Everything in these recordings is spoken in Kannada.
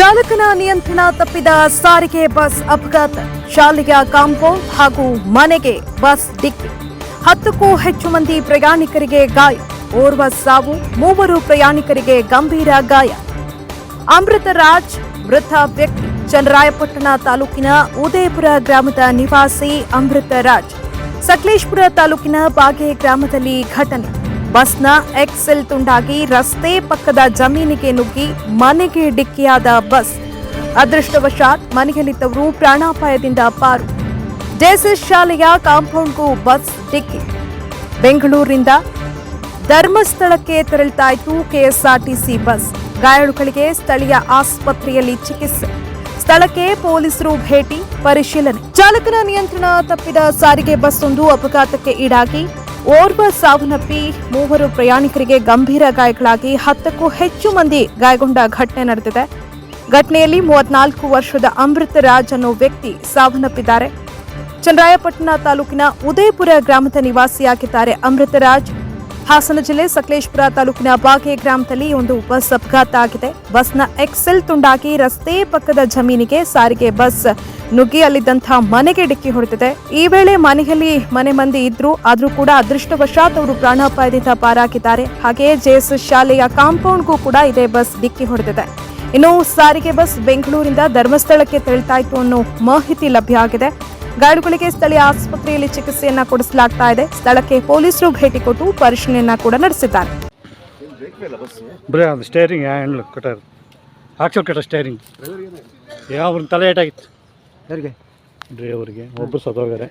ಚಾಲಕನ ನಿಯಂತ್ರಣ ತಪ್ಪಿದ ಸಾರಿಗೆ ಬಸ್ ಅಪಘಾತ. ಶಾಲೆಯ ಕಾಂಪೌಂಡ್ ಹಾಗೂ ಮನೆಗೆ ಬಸ್ ಡಿಕ್ಕಿ. ಹತ್ತಕ್ಕೂ ಹೆಚ್ಚು ಮಂದಿ ಪ್ರಯಾಣಿಕರಿಗೆ ಗಾಯ. ಓರ್ವ ಸಾವು, ಮೂವರು ಪ್ರಯಾಣಿಕರಿಗೆ ಗಂಭೀರ ಗಾಯ. ಅಮೃತರಾಜ್ ಮೃತ ವ್ಯಕ್ತಿ. ಚನ್ನರಾಯಪಟ್ಟಣ ತಾಲೂಕಿನ ಉದಯಪುರ ಗ್ರಾಮದ ನಿವಾಸಿ ಅಮೃತರಾಜ್. ಸಕಲೇಶ್ಪುರ ತಾಲೂಕಿನ ಬಾಗೆ ಗ್ರಾಮದಲ್ಲಿ ಘಟನೆ. ಬಸ್ನ ಎಕ್ಸೆಲ್ ತುಂಡಾಗಿ ರಸ್ತೆ ಪಕ್ಕದ ಜಮೀನಿಗೆ ನುಗ್ಗಿ ಮನೆಗೆ ಡಿಕ್ಕಿಯಾದ ಬಸ್. ಅದೃಷ್ಟವಶಾತ್ ಮನೆಯಲ್ಲಿದ್ದವರು ಪ್ರಾಣಾಪಾಯದಿಂದ ಪಾರು. ಜೆಎಸ್ಎಸ್ ಶಾಲೆಯ ಕಾಂಪೌಂಡ್ಗೂ ಬಸ್ ಡಿಕ್ಕಿ. ಬೆಂಗಳೂರಿನಿಂದ ಧರ್ಮಸ್ಥಳಕ್ಕೆ ತೆರಳುತ್ತಾ ಇತ್ತು ಕೆಎಸ್ಆರ್ಟಿಸಿ ಬಸ್. ಗಾಯಾಳುಗಳಿಗೆ ಸ್ಥಳೀಯ ಆಸ್ಪತ್ರೆಯಲ್ಲಿ ಚಿಕಿತ್ಸೆ. ಸ್ಥಳಕ್ಕೆ ಪೊಲೀಸರು ಭೇಟಿ, ಪರಿಶೀಲನೆ. ಚಾಲಕನ ನಿಯಂತ್ರಣ ತಪ್ಪಿದ ಸಾರಿಗೆ ಬಸ್ ಒಂದು ಅಪಘಾತಕ್ಕೆ ಈಡಾಗಿ. ಓರ್ವ ಸಾವನ್ನಪ್ಪಿ ಮೂವರು ಪ್ರಯಾಣಿಕರಿಗೆ ಗಂಭೀರ ಗಾಯಗಳಾಗಿ ಹತ್ತಕ್ಕೂ ಹೆಚ್ಚು ಮಂದಿ ಗಾಯಗೊಂಡ ಘಟನೆ ನಡೆದಿದೆ. ಘಟನೆಯಲ್ಲಿ ಮೂವತ್ನಾಲ್ಕು ವರ್ಷದ ಅಮೃತರಾಜ್ ಅನ್ನೋ ವ್ಯಕ್ತಿ ಸಾವನ್ನಪ್ಪಿದ್ದಾರೆ. ಚನ್ನರಾಯಪಟ್ಟಣ ತಾಲೂಕಿನ ಉದಯಪುರ ಗ್ರಾಮದ ನಿವಾಸಿಯಾಗಿದ್ದಾರೆ ಅಮೃತರಾಜ್ ಹಾಸನ ಜಿಲ್ಲೆ ಸಕಲೇಶ್ಪುರ ತಾಲೂಕಿನ ಬಾಗೆ ಗ್ರಾಮದಲ್ಲಿ ಒಂದು ಬಸ್ ಅಪಘಾತ ಆಗಿದೆ. ಬಸ್ನ ಎಕ್ಸೆಲ್ ತುಂಡಾಗಿ ರಸ್ತೆ ಪಕ್ಕದ ಜಮೀನಿಗೆ ಸಾರಿಗೆ ಬಸ್ ನುಗ್ಗಿ ಅಲ್ಲಿದ್ದಂಥ ಮನೆಗೆ ಡಿಕ್ಕಿ ಹೊಡೆದಿದೆ. ಈ ವೇಳೆ ಮನೆಯಲ್ಲಿ ಮನೆ ಮಂದಿ ಇದ್ರು ಆದ್ರೂ ಕೂಡ ಅದೃಷ್ಟವಶಾತ್ ಅವರು ಪ್ರಾಣಾಪಾಯದಿಂದ ಪಾರಾಗಿದ್ದಾರೆ. ಹಾಗೆಯೇ ಜೆಎಸ್ ಶಾಲೆಯ ಕಾಂಪೌಂಡ್ಗೂ ಕೂಡ ಇದೇ ಬಸ್ ಡಿಕ್ಕಿ ಹೊಡೆದಿದೆ. ಇನ್ನು ಸಾರಿಗೆ ಬಸ್ ಬೆಂಗಳೂರಿಂದ ಧರ್ಮಸ್ಥಳಕ್ಕೆ ತೆರಳ್ತಾ ಇತ್ತು ಅನ್ನೋ ಮಾಹಿತಿ ಲಭ್ಯ ಆಗಿದೆ. ಗಾಯಾಳುಗಳಿಗೆ ಸ್ಥಳೀಯ ಆಸ್ಪತ್ರೆಯಲ್ಲಿ ಚಿಕಿತ್ಸೆಯನ್ನ ಕೊಡಿಸಲಾಗ್ತಾ ಇದೆ. ಸ್ಥಳಕ್ಕೆ ಪೊಲೀಸರು ಭೇಟಿ ಕೊಟ್ಟು ಪರಿಶೀಲನೆಯನ್ನ ಕೂಡ ನಡೆಸಿದ್ದಾರೆ. ಸ್ಟೇರಿಂಗ್ ಯಾವ ತಲೆ ಏಟಾಗಿತ್ತು? ಯಾರಿಗೆ? ಡ್ರೈವರ್ಗೆ. ಒಬ್ಬರು ಸತ್ತೋಗ್ಯಾರೆ.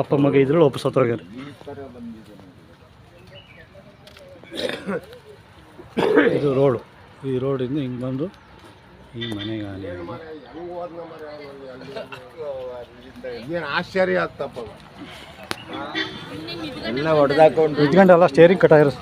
ಅಪ್ಪ ಮಗ ಇದ್ರು ಒಬ್ಬರು ಸತ್ತೋಗ್ಯಾರೆ. ಇದು ರೋಡು. ಈ ರೋಡಿಂದ ಹಿಂಗೆ ಬಂದು ಈ ಮನೆಗೆ ಏನು ಆಶ್ಚರ್ಯ ಆಗ್ತಪ್ಪ. ಎಲ್ಲ ಹೊಡೆದಾಕೊಂಡು ನಿಂತ್ಕೊಂಡು ಎಲ್ಲ ಸ್ಟೇರಿಂಗ್ ಕಟ್ಟಾಗಿರೋ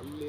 ಅಲ್ಲಿ